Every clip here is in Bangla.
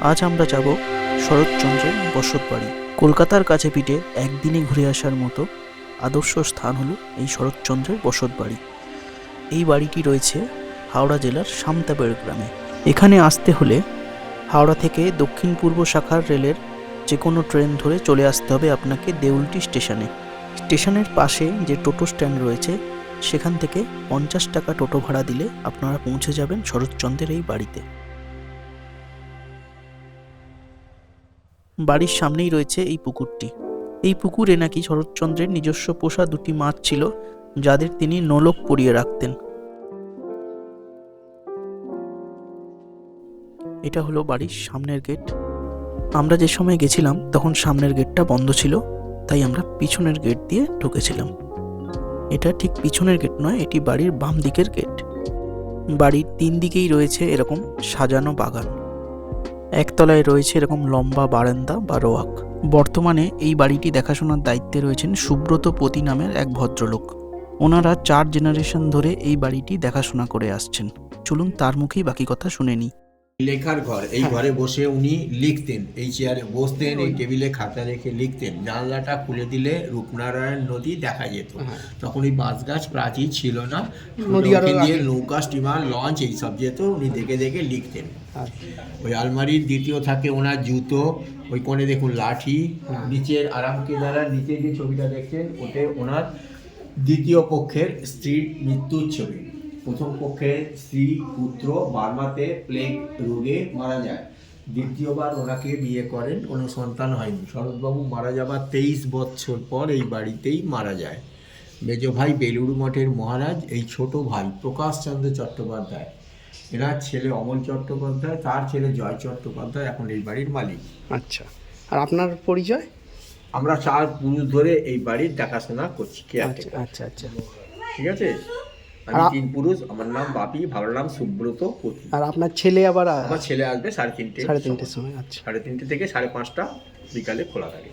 আজ আমরা যাব শরৎচন্দ্রের বসত বাড়ি কলকাতার কাছে পিঠে একদিনে ঘুরে আসার মতো আদর্শ স্থান হলো এই শরৎচন্দ্রের বসত বাড়ি এই বাড়িটি রয়েছে হাওড়া জেলার সামতাবেড় গ্রামে। এখানে আসতে হলে হাওড়া থেকে দক্ষিণ পূর্ব শাখার রেলের যে কোনো ট্রেন ধরে চলে আসতে হবে আপনাকে দেউলটি স্টেশনে। স্টেশনের পাশে যে টোটো স্ট্যান্ড রয়েছে, সেখান থেকে পঞ্চাশ টাকা টোটো ভাড়া দিলে আপনারা পৌঁছে যাবেন শরৎচন্দ্রের এই বাড়িতে। বাড়ির সামনেই রয়েছে এই পুকুরটি। এই পুকুরে নাকি শরৎচন্দ্রের নিজস্ব পোষা দুটি মাছ ছিল, যাদের তিনি নোলক পরিয়ে রাখতেন। এটা হলো বাড়ির সামনের গেট। আমরা যে সময় গেছিলাম, তখন সামনের গেটটা বন্ধ ছিল, তাই আমরা পিছনের গেট দিয়ে ঢুকেছিলাম। এটা ঠিক পিছনের গেট নয়, এটি বাড়ির বাম দিকের গেট। বাড়ির তিন দিকেই রয়েছে এরকম সাজানো বাগান। একতলায় রয়েছে এরকম লম্বা বারান্দা বা রোয়াক। বর্তমানে এই বাড়িটি দেখাশোনার দায়িত্বে রয়েছেন সুব্রত পতি নামের এক ভদ্রলোক। ওনারা চার জেনারেশন ধরে এই বাড়িটি দেখাশোনা করে আসছেন। চলুন তার মুখেই বাকি কথা শুনে নিই। লেখার ঘর এই ঘরে বসে উনি লিখতেন এই চেয়ারে বসতেন এই টেবিলে খাতা রেখে লিখতেন। জানলাটা খুলে দিলে রূপনারায়ণ নদী দেখা যেত। তখন ওই বাঁশ গাছ প্রাচীর ছিল না। নৌকা স্টিমার লঞ্চ এইসব যেত উনি দেখে দেখে লিখতেন। ওই আলমারির দ্বিতীয় থাকে ওনার জুতো, ওই কোণে দেখুন লাঠি, নিচের আরাম কেদারার নিচে যে ছবিটা দেখছেন, ওতে ওনার দ্বিতীয় পক্ষের স্ত্রীর মৃত্যুর ছবি। প্রথম পক্ষের স্ত্রী, পুত্র, বার্মাতে প্লেগ রোগে মারা যায়। দ্বিতীয়বার ওনাকে বিয়ে করেন, কোনো সন্তান হয়নি। শরৎবাবু মারা যাবার তেইশ বছর পর এই বাড়িতেই মারা যায়। মেজ ভাই বেলুড় মঠের মহারাজ, এই ছোট ভাই প্রকাশচন্দ্র চট্টোপাধ্যায়। এনার ছেলে অমল চট্টোপাধ্যায় তার ছেলে জয় চট্টোপাধ্যায় এখন এই বাড়ির মালিক। আচ্ছা। আর আপনার পরিচয়? আমরা চার পুরুষ ধরে এই বাড়ির দেখাশোনা করছি কে আচ্ছা আচ্ছা আচ্ছা। ঠিক আছে? আমি তিন পুরুষ আমার নাম বাপি ভালো নাম সুব্রত পতি আর আপনার ছেলে আবার আমার ছেলে আসবে সাড়ে তিনটে সাড়ে তিনটের সময়। আচ্ছা। সাড়ে তিনটে থেকে সাড়ে পাঁচটা বিকালে খোলা থাকে।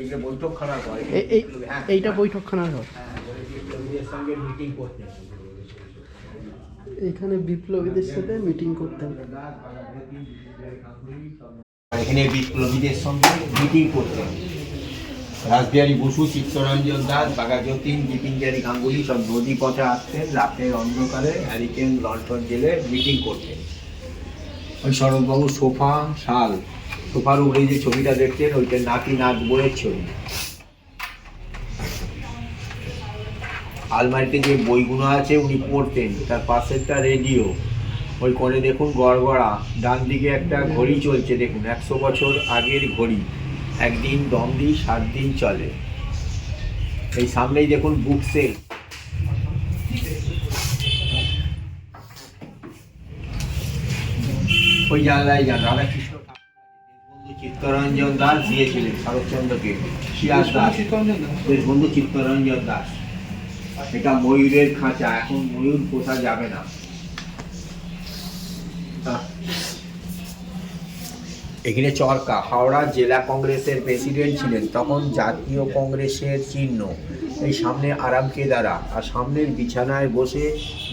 এগুলো বৈঠক খারাপ হয় এই- এই এইটা বৈঠকখানার ঘর? সঙ্গে মিটিং করতে এখানে বিপ্লবীদের সাথে মিটিং করতেন এখানে বিপ্লবীদের সঙ্গে মিটিং করতেন রাসবিহারী বসু চিত্তরঞ্জন দাস বাঘা যতীন বিপিন বিহারী গাঙ্গুলি সব নদী পথে আসতেন রাতের অন্ধকারে হ্যারিকেন লন্ঠন জেলে মিটিং করতেন ওই শরৎবাবু সোফা শাল। সোফার উপরে যে ছবিটা দেখছেন ওইটা নাতি নাক বইয়ের ছবি। আলমারিতে যে বইগুলো আছে উনি পড়তেন তার পাশেরটা রেডিও ওই কোণে দেখুন গড়গড়া ডান দিকে একটা ঘড়ি চলছে দেখুন একশো বছর আগের ঘড়ি। একদিন দম দিই সাত দিন চলে। এই সামনেই দেখুন বুক সেল ওই জানলায় যান রাধাকৃষ্ণ চিত্তরঞ্জন দাস দিয়েছিলেন শরৎচন্দ্রকে। শিয়াস দাস? বন্ধু চিত্তরঞ্জন দাস। এটা ময়ূরের খাঁচা, এখন ময়ূর পোষা যাবে না। এখানে চরকা, হাওড়া জেলা কংগ্রেসের প্রেসিডেন্ট ছিলেন, তখন জাতীয় কংগ্রেসের চিহ্ন। এই সামনে আরামকে কেদারা আর সামনের বিছানায় বসে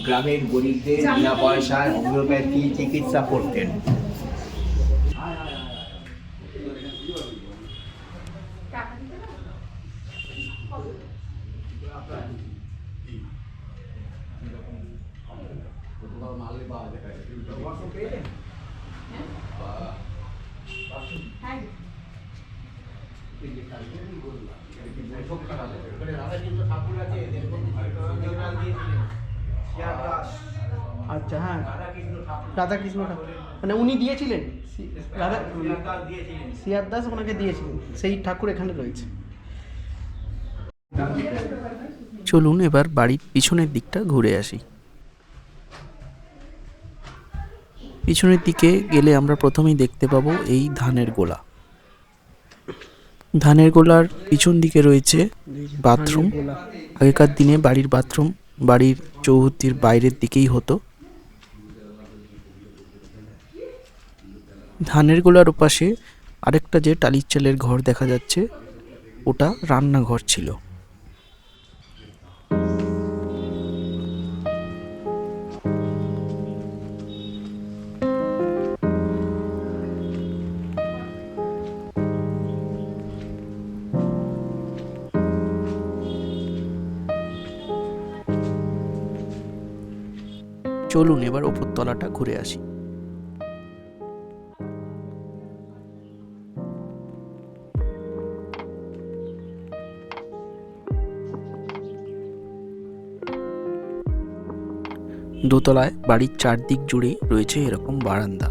গ্রামের গরিবদের বিনা পয়সায় হোমিওপ্যাথি চিকিৎসা করতেন। আচ্ছা হ্যাঁ। রাধাকৃষ্ণ ঠাকুর। মানে উনি দিয়েছিলেন? রাধা সিয়ার দাস ওনাকে দিয়েছিলেন। সেই ঠাকুর এখানে রয়েছে। চলুন এবার বাড়ির পিছনের দিকটা ঘুরে আসি। পিছনের দিকে গেলে আমরা প্রথমেই দেখতে পাবো এই ধানের গোলা। ধানের গোলার পিছন দিকে রয়েছে বাথরুম। আগেকার দিনে বাড়ির বাথরুম, বাড়ির চৌহদ্দির বাইরের দিকেই হতো। ধানের গোলার ওপাশে আরেকটা যে টালির চালের ঘর দেখা যাচ্ছে, ওটা রান্নাঘর ছিল। চলুন এবার ওপর তলাটা ঘুরে আসি। দোতলায় বাড়ির চারদিক জুড়েই রয়েছে এরকম বারান্দা।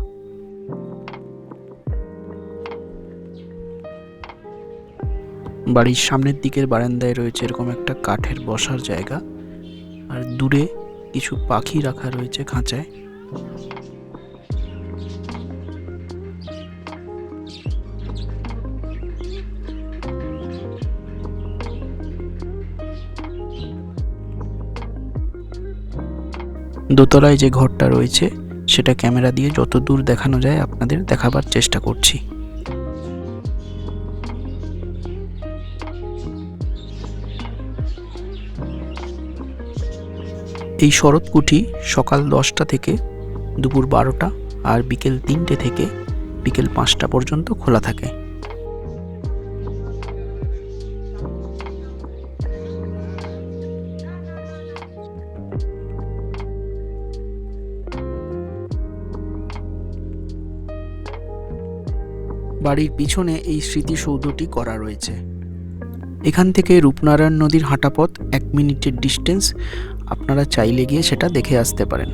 বাড়ির সামনের দিকের বারান্দায় রয়েছে এরকম একটা কাঠের বসার জায়গা। আর দূরে কিছু পাখি রাখা রয়েছে খাঁচায়। দোতলায় যে ঘরটা রয়েছে, সেটা ক্যামেরা দিয়ে যত দূর দেখানো যায় আপনাদের দেখাবার চেষ্টা করছি। এই শরৎকুঠি সকাল দশটা থেকে দুপুর বারোটা আর বিকেল তিনটে থেকে বিকেল পাঁচটা পর্যন্ত খোলা থাকে। বাড়ির পিছনে এই স্মৃতিসৌধটি করা রয়েছে। এখান থেকে রূপনারায়ণ নদীর হাঁটাপথ এক মিনিটের ডিস্টেন্স আপনারা চাইলে গিয়ে সেটা দেখে আসতে পারেন।